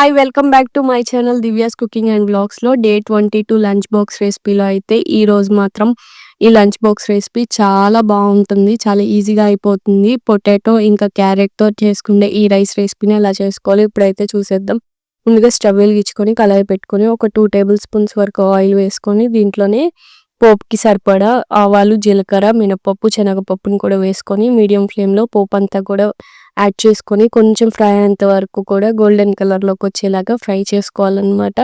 Hi welcome back to my channel Divya's cooking and బ్లాగ్స్లో day twenty two lunch box రెసిపీలో అయితే ఈ రోజు మాత్రం ఈ లంచ్ బాక్స్ రెసిపీ చాలా బాగుంటుంది చాలా ఈజీగా అయిపోతుంది. పొటాటో ఇంకా క్యారెట్తో చేసుకునే ఈ రైస్ రెసిపీని ఎలా చేసుకోవాలి ఇప్పుడైతే చూసేద్దాం. ముందుగా స్టవ్ వెలిగించుకొని కళాయి పెట్టుకొని ఒక టూ టేబుల్ స్పూన్స్ వరకు ఆయిల్ వేసుకొని దీంట్లోనే పోపుకి సరిపడా ఆవాలు జీలకర్ర మినపప్పు శనగపప్పుని కూడా వేసుకొని మీడియం ఫ్లేమ్లో పోపు అంతా కూడా యాడ్ చేసుకొని కొంచెం ఫ్రై అయ్యేంత వరకు కూడా గోల్డెన్ కలర్లోకి వచ్చేలాగా ఫ్రై చేసుకోవాలన్నమాట.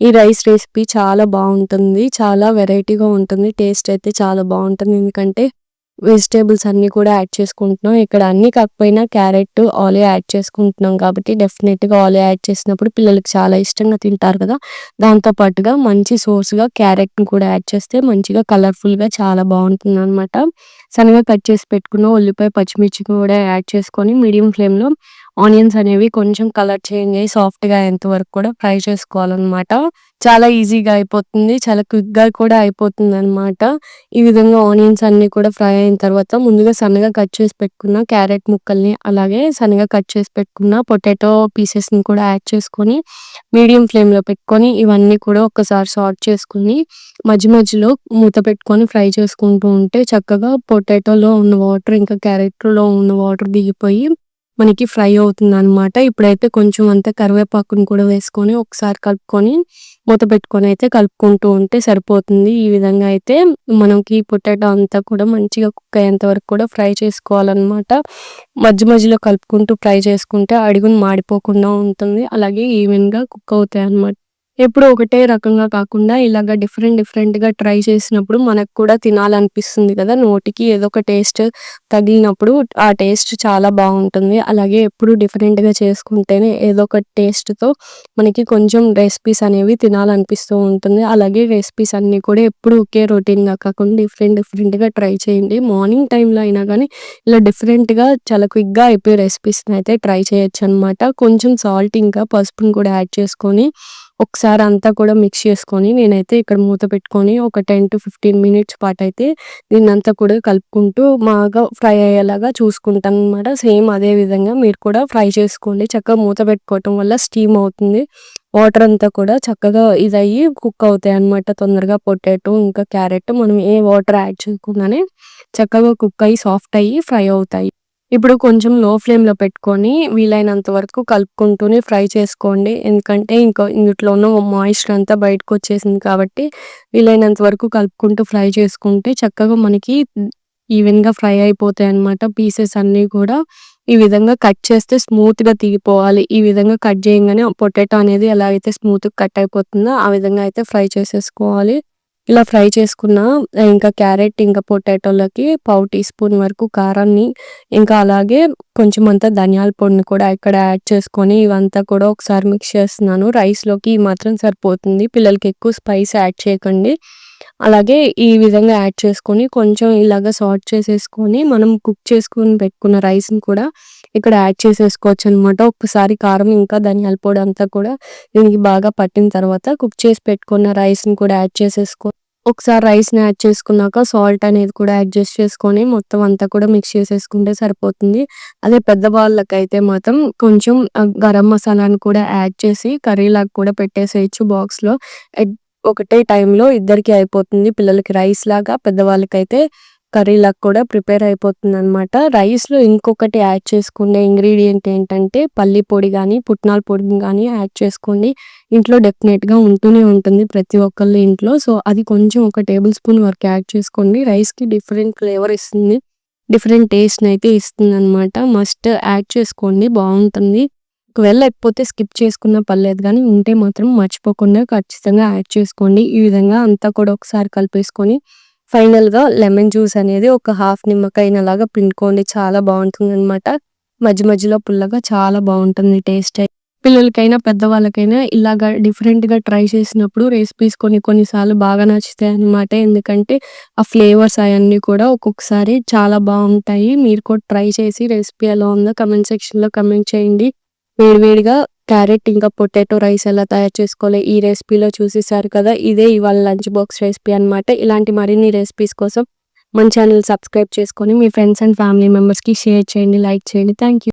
ఈ రైస్ రెసిపీ చాలా బాగుంటుంది చాలా వెరైటీగా ఉంటుంది టేస్ట్ అయితే చాలా బాగుంటుంది. ఎందుకంటే వెజిటేబుల్స్ అన్ని కూడా యాడ్ చేసుకుంటున్నాం. ఇక్కడ అన్ని కాకపోయినా క్యారెట్ ఆలివ్ యాడ్ చేసుకుంటున్నాం కాబట్టి డెఫినెట్గా ఆలివ్ యాడ్ చేసినప్పుడు పిల్లలకి చాలా ఇష్టంగా తింటారు కదా. దాంతో పాటుగా మంచి సోర్స్గా క్యారెట్ని కూడా యాడ్ చేస్తే మంచిగా కలర్ఫుల్గా చాలా బాగుంటుంది అనమాట సన్నగా కట్ చేసి పెట్టుకున్న ఉల్లిపాయ పచ్చిమిర్చి కూడా యాడ్ చేసుకొని మీడియం ఫ్లేమ్లో ఆనియన్స్ అనేవి కొంచెం కలర్ చేంజ్ అయ్యి సాఫ్ట్గా అయ్యేంత వరకు కూడా ఫ్రై చేసుకోవాలన్నమాట. చాలా ఈజీగా అయిపోతుంది చాలా క్విక్గా కూడా అయిపోతుంది అనమాట ఈ విధంగా ఆనియన్స్ అన్నీ కూడా ఫ్రై అయిన తర్వాత ముందుగా సన్నగా కట్ చేసి పెట్టుకున్న క్యారెట్ ముక్కల్ని అలాగే సన్నగా కట్ చేసి పెట్టుకున్న పొటాటో పీసెస్ని కూడా యాడ్ చేసుకొని మీడియం ఫ్లేమ్లో పెట్టుకొని ఇవన్నీ కూడా ఒకసారి సార్ట్ చేసుకుని మధ్య మధ్యలో మూత పెట్టుకొని ఫ్రై చేసుకుంటూ ఉంటే చక్కగా పొటాటోలో ఉన్న వాటర్ ఇంకా క్యారెట్లో ఉన్న వాటర్ దిగిపోయి మనకి ఫ్రై అవుతుంది అనమాట ఇప్పుడైతే కొంచెం అంతా కరివేపాకుని కూడా వేసుకొని ఒకసారి కలుపుకొని మూత పెట్టుకొని అయితే కలుపుకుంటూ ఉంటే సరిపోతుంది. ఈ విధంగా అయితే మనకి పొటాటో అంతా కూడా మంచిగా కుక్ అయ్యేంత వరకు కూడా ఫ్రై చేసుకోవాలన్నమాట. మధ్య మధ్యలో కలుపుకుంటూ ఫ్రై చేసుకుంటే అడుగును మాడిపోకుండా ఉంటుంది. అలాగే ఈవెన్గా కుక్ అవుతాయి అన్నమాట ఎప్పుడు ఒకటే రకంగా కాకుండా ఇలాగ డిఫరెంట్ డిఫరెంట్‌గా ట్రై చేసినప్పుడు మనకు కూడా తినాలనిపిస్తుంది కదా! నోటికి ఏదో ఒక టేస్ట్ తగిలినప్పుడు ఆ టేస్ట్ చాలా బాగుంటుంది. అలాగే ఎప్పుడు డిఫరెంట్‌గా చేసుకుంటేనే ఏదో ఒక టేస్ట్‌తో మనకి కొంచెం రెసిపీస్ అనేవి తినాలనిపిస్తూ ఉంటుంది. అలాగే రెసిపీస్ అన్నీ కూడా ఎప్పుడు ఒకే రొటీన్‌గా కాకుండా డిఫరెంట్ డిఫరెంట్‌గా ట్రై చేయండి. మార్నింగ్ టైంలో అయినా కానీ ఇలా డిఫరెంట్‌గా చాలా క్విక్‌గా అయిపోయే రెసిపీస్‌ని అయితే ట్రై చేయొచ్చు అనమాట కొంచెం సాల్ట్ ఇంకా పసుపుని కూడా యాడ్ చేసుకొని ఒకసారి అంతా కూడా మిక్స్ చేసుకొని నేనైతే ఇక్కడ మూత పెట్టుకొని ఒక టెన్ టు ఫిఫ్టీన్ మినిట్స్ పాటు అయితే దీన్నంతా కూడా కలుపుకుంటూ బాగా ఫ్రై అయ్యేలాగా చూసుకుంటాను అనమాట సేమ్ అదే విధంగా మీరు కూడా ఫ్రై చేసుకోండి. చక్కగా మూత పెట్టుకోవటం వల్ల స్టీమ్ అవుతుంది. వాటర్ అంతా కూడా చక్కగా ఇదయ్యి కుక్ అవుతాయి అనమాట తొందరగా పొటాటో ఇంకా క్యారెట్ మనం ఏ వాటర్ యాడ్ చేయకుండానే చక్కగా కుక్ అయ్యి సాఫ్ట్ అయ్యి ఫ్రై అవుతాయి. ఇప్పుడు కొంచెం లో ఫ్లేమ్‌లో పెట్టుకొని వీలైనంత వరకు కలుపుకుంటూనే ఫ్రై చేసుకోండి. ఎందుకంటే ఇంకా ఇందులో ఉన్న మాయిశ్చర్ అంతా బయటకు వచ్చేసింది కాబట్టి వీలైనంత వరకు కలుపుకుంటూ ఫ్రై చేసుకుంటే చక్కగా మనకి ఈవెన్‌గా ఫ్రై అయిపోతాయి అన్నమాట. పీసెస్ అన్నీ కూడా ఈ విధంగా కట్ చేస్తే స్మూత్‌గా తీగిపోవాలి. ఈ విధంగా కట్ చేయగానే పొటాటో అనేది ఎలా అయితే స్మూత్‌గా కట్ అయిపోతుందో ఆ విధంగా అయితే ఫ్రై చేసేసుకోవాలి. ఇలా ఫ్రై చేసుకున్న ఇంకా క్యారెట్ ఇంకా పొటాటోలకి పావు టీ స్పూన్ వరకు కారాన్ని ఇంకా అలాగే కొంచెం అంతా ధనియాల పొడిని కూడా ఇక్కడ యాడ్ చేసుకొని ఇవంతా కూడా ఒకసారి మిక్స్ చేస్తున్నాను. రైస్లోకి మాత్రం సరిపోతుంది. పిల్లలకి ఎక్కువ స్పైస్ యాడ్ చేయకండి. అలాగే ఈ విధంగా యాడ్ చేసుకొని కొంచెం ఇలాగ సార్ట్ చేసేసుకొని మనం కుక్ చేసుకుని పెట్టుకున్న రైస్ని కూడా ఇక్కడ యాడ్ చేసేసుకోవచ్చు అనమాట ఒక్కసారి కారం ఇంకా ధనియాల పొడి అంతా కూడా దీనికి బాగా పట్టిన తర్వాత కుక్ చేసి పెట్టుకున్న రైస్ని కూడా యాడ్ చేసేసుకో ఒకసారి రైస్ని యాడ్ చేసుకున్నాక సాల్ట్ అనేది కూడా అడ్జస్ట్ చేసుకొని మొత్తం అంతా కూడా మిక్స్ చేసేసుకుంటే సరిపోతుంది. అదే పెద్ద వాళ్ళకైతే మాత్రం కొంచెం గరం మసాలాని కూడా యాడ్ చేసి కర్రీలాగా కూడా పెట్టేసేయచ్చు బాక్స్లో. ఒకటే టైంలో ఇద్దరికి అయిపోతుంది. పిల్లలకి రైస్ లాగా పెద్దవాళ్ళకైతే కర్రీ లాగా కూడా ప్రిపేర్ అయిపోతుంది అనమాట రైస్లో ఇంకొకటి యాడ్ చేసుకునే ఇంగ్రీడియంట్ ఏంటంటే పల్లి పొడి కానీ పుట్నాల పొడి కానీ యాడ్ చేసుకోండి. ఇంట్లో డెఫినెట్గా ఉంటూనే ఉంటుంది ప్రతి ఒక్కళ్ళ ఇంట్లో. సో అది కొంచెం ఒక టేబుల్ స్పూన్ వరకు యాడ్ చేసుకోండి. రైస్కి డిఫరెంట్ ఫ్లేవర్ ఇస్తుంది. డిఫరెంట్ టేస్ట్ని అయితే ఇస్తుంది అనమాట మస్ట్ యాడ్ చేసుకోండి. బాగుంటుంది. ఒకవేళ లేకపోతే స్కిప్ చేసుకున్న పర్లేదు కానీ ఉంటే మాత్రం మర్చిపోకుండా ఖచ్చితంగా యాడ్ చేసుకోండి. ఈ విధంగా అంతా కూడా ఒకసారి కలిపేసుకొని ఫైనల్‌గా లెమన్ జ్యూస్ అనేది ఒక హాఫ్ నిమ్మకాయనలాగా పిండుకోండి. చాలా అనమాట మధ్య మధ్యలో పుల్లగా చాలా బాగుంటుంది టేస్ట్. పిల్లలకైనా, పెద్దవాళ్ళకైనా ఇలాగ డిఫరెంట్‌గా ట్రై చేసినప్పుడు రెసిపీస్ కొన్ని కొన్ని సార్లు బాగా అనమాట ఎందుకంటే ఆ ఫ్లేవర్స్ అవన్నీ కూడా ఒక్కొక్కసారి చాలా బాగుంటాయి. మీరు కూడా ట్రై చేసి రెసిపీ ఎలా ఉందో కమెంట్ సెక్షన్‌లో కమెంట్ చేయండి. వేడివేడిగా క్యారెట్ ఇంకా పొటాటో రైస్ ఎలా తయారు చేసుకోవాలి ఈ రెసిపీలో చూసేసారు కదా? ఇదే ఇవాళ లంచ్ బాక్స్ రెసిపీ అనమాట ఇలాంటి మరిన్ని రెసిపీస్ కోసం మన ఛానల్ సబ్స్క్రైబ్ చేసుకొని మీ ఫ్రెండ్స్ అండ్ ఫ్యామిలీ మెంబర్స్కి షేర్ చేయండి లైక్ చేయండి. థ్యాంక్